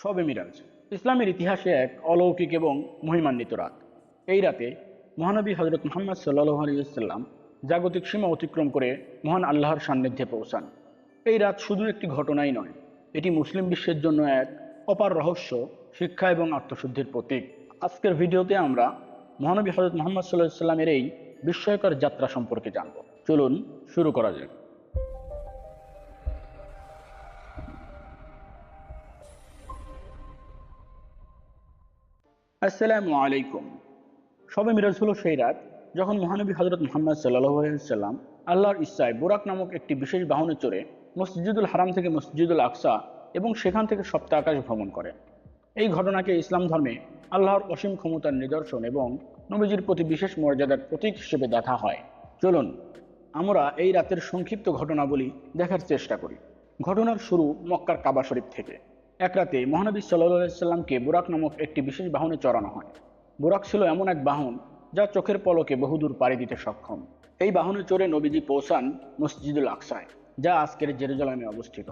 শবে মিরাজ। ইসলামের ইতিহাসে এক অলৌকিক এবং মহিমান্বিত রাত। এই রাতে মহানবী হজরত মোহাম্মদ সাল্লাহ আলিয়াল্লাম জাগতিক সীমা অতিক্রম করে মহান আল্লাহর সান্নিধ্যে পৌঁছান। এই রাত শুধু একটি ঘটনাই নয়, এটি মুসলিম বিশ্বের জন্য এক অপার রহস্য, শিক্ষা এবং আত্মশুদ্ধির প্রতীক। আজকের ভিডিওতে আমরা মহানবী হজরত মোহাম্মদ সাল্লাহ সাল্লামের এই বিস্ময়কর যাত্রা সম্পর্কে জানব। চলুন শুরু করা যাক। আসসালামু আলাইকুম। সবে মিরাজ হলো সেই রাত যখন মহানবী হজরত মোহাম্মদ সাল্লাম আল্লাহর ইচ্ছায় বোরাক নামক একটি বিশেষ বাহনে চড়ে মসজিদুল হারাম থেকে মসজিদুল আকসা এবং সেখান থেকে সপ্ত আকাশ ভ্রমণ করে। এই ঘটনাকে ইসলাম ধর্মে আল্লাহর অসীম ক্ষমতার নিদর্শন এবং নবীজির প্রতি বিশেষ মর্যাদার প্রতীক হিসেবে দেখা হয়। চলুন, আমরা এই রাতের সংক্ষিপ্ত ঘটনাবলী দেখার চেষ্টা করি। ঘটনার শুরু মক্কার কাবা শরীফ থেকে। এক রাতে মহানবী সাল্লাহ সাল্লামকে বুরাক নামক একটি বিশেষ বাহনে চড়ানো হয়। বুরাক ছিল এমন এক বাহন যা চোখের পলকে বহুদূর পাড়ি দিতে সক্ষম। এই বাহনে চড়ে নবীজি পৌঁছান মসজিদুল আকসায়, যা আজকের জেরুজালামে অবস্থিত।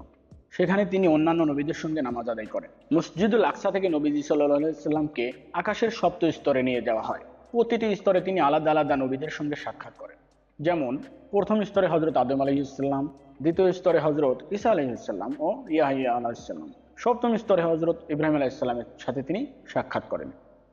সেখানে তিনি অন্যান্য নবীদের সঙ্গে নামাজ আদায় করেন। মসজিদুল আকসা থেকে নবীজি সাল্লাহ সাল্লামকে আকাশের সপ্ত স্তরে নিয়ে যাওয়া হয়। প্রতিটি স্তরে তিনি আলাদা আলাদা নবীদের সঙ্গে সাক্ষাৎ করেন। যেমন, প্রথম স্তরে হজরত আদম আলহিসাল্লাম দ্বিতীয় স্তরে হজরত ঈসা আলহিসাল্লাম ও ইয়াহিয়া আলাহিসাল্লাম সপ্তম স্তরে হজরত ইব্রাহিম আলাইসাল্লামের সাথে তিনি সাক্ষাৎ করেন।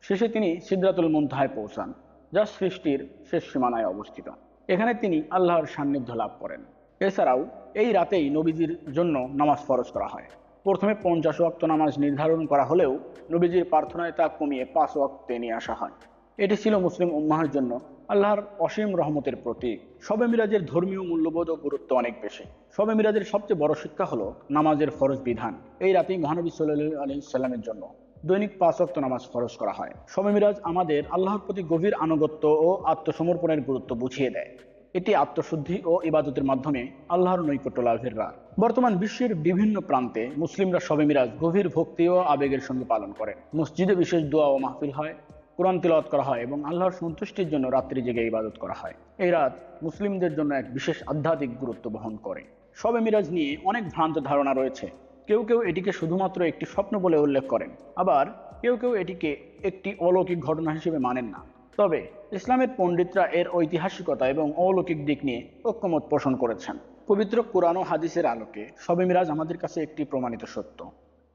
শেষে তিনি সিদ্ধাতুল মুন্তাহায় পৌঁছান, যা সৃষ্টির শেষ সীমানায় অবস্থিত। এখানে তিনি আল্লাহর সান্নিধ্য লাভ করেন। এছাড়াও এই রাতেই নবীজির জন্য নামাজ ফরজ করা হয়। প্রথমে পঞ্চাশ ওয়াক্ত নামাজ নির্ধারণ করা হলেও নবীজির প্রার্থনায় তা কমিয়ে পাঁচ ওয়াক্তে নিয়ে আসা হয়। এটি ছিল মুসলিম উম্মাহের জন্য আল্লাহর অসীম রহমতের প্রতীক। সবে মিরাজের ধর্মীয় মূল্যবোধ ও গুরুত্ব অনেক বেশি। শবে মিরাজের সবচেয়ে বড় শিক্ষা হলো নামাজের ফরজ বিধান। এই রাতেই মহানবী সাল্লাহ আলি সাল্লামের জন্য দৈনিক পাঁচ অক্ত নামাজ ফরজ করা হয়। শবে মিরাজ আমাদের আল্লাহর প্রতি গভীর আনুগত্য ও আত্মসমর্পণের গুরুত্ব বুঝিয়ে দেয়। এটি আত্মশুদ্ধি ও ইবাদতের মাধ্যমে আল্লাহর নৈকট্য লাভের রাত। বর্তমান বিশ্বের বিভিন্ন প্রান্তে মুসলিমরা শবে মিরাজ গভীর ভক্তি ও আবেগের সঙ্গে পালন করেন। মসজিদে বিশেষ দোয়া ও মাহফিল হয়। কোরআন তিলাওয়াত করা হয় এবং আল্লাহর সন্তুষ্টির জন্য রাত্রি জেগে ইবাদত করা হয়। এই রাত মুসলিমদের জন্য এক বিশেষ আধ্যাত্মিক গুরুত্ব বহন করে। শবে মিরাজ নিয়ে অনেক ভ্রান্ত ধারণা রয়েছে। কেউ কেউ এটিকে শুধুমাত্র একটি স্বপ্ন বলে উল্লেখ করেন। আবার কেউ কেউ এটিকে একটি অলৌকিক ঘটনা হিসেবে মানেন না। তবে ইসলামের পণ্ডিতরা এর ঐতিহাসিকতা এবং অলৌকিক দিক নিয়ে ঐক্যমত পোষণ করেছেন। পবিত্র কোরআন ও হাদিসের আলোকে শবে মিরাজ আমাদের কাছে একটি প্রমাণিত সত্য।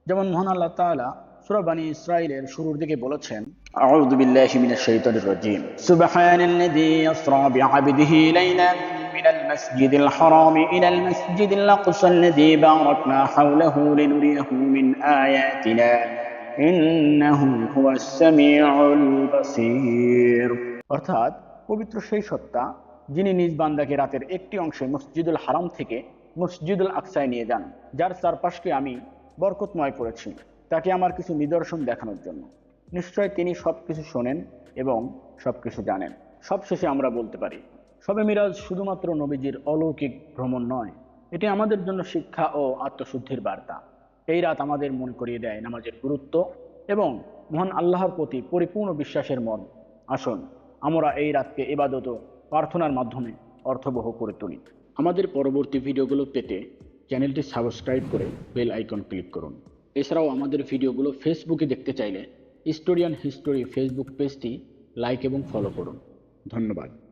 যেমন মহান আল্লাহ তাআলা সূরা বানী ইসরাইলের শুরুর দিকে বলেছেন আউযু বিল্লাহি মিনাশ শাইতানির রাজীম। সুবহানাল্লাযী আসরা বিআবদিহি লাইলান মিনাল মাসজিদিল হারাম ইলাল মাসজিদিল আকসাল্লাযী বারাকনা হাওলাহু লিনুরিয়াহু মিন আয়াতিনা ইন্নাহু হুয়াস সামিউল বাসীর। অর্থাৎ পবিত্র সেই সত্তা যিনি নিজ বান্দাকে রাতের একটি অংশে মসজিদুল হারাম থেকে মসজিদুল আকসায় নিয়ে যান, যার চারপাশকে আমি বরকতময় করেছি। তাকে আমার কিছু নিদর্শন দেখানোর জন্য। নিশ্চয় তিনি সব কিছু শোনেন এবং সব কিছু জানেন। সবশেষে আমরা বলতে পারি সবে মিরাজ শুধুমাত্র নবীজির অলৌকিক ভ্রমণ নয়, এটি আমাদের জন্য শিক্ষা ও আত্মশুদ্ধির বার্তা। এই রাত আমাদের মনে করিয়ে দেয় নামাজের গুরুত্ব এবং মহান আল্লাহর প্রতি পরিপূর্ণ বিশ্বাসের মন। আসুন, আমরা এই রাতকে এবাদত প্রার্থনার মাধ্যমে অর্থবহ করে তুলি। আমাদের পরবর্তী ভিডিওগুলো পেতে চ্যানেলটি সাবস্ক্রাইব করে বেল আইকন ক্লিক করুন। এছাড়াও আমাদের ভিডিওগুলো ফেসবুকে দেখতে চাইলে স্টোরিয়ান হিস্টোরি ফেসবুক পেজটি লাইক এবং ফলো করুন। ধন্যবাদ।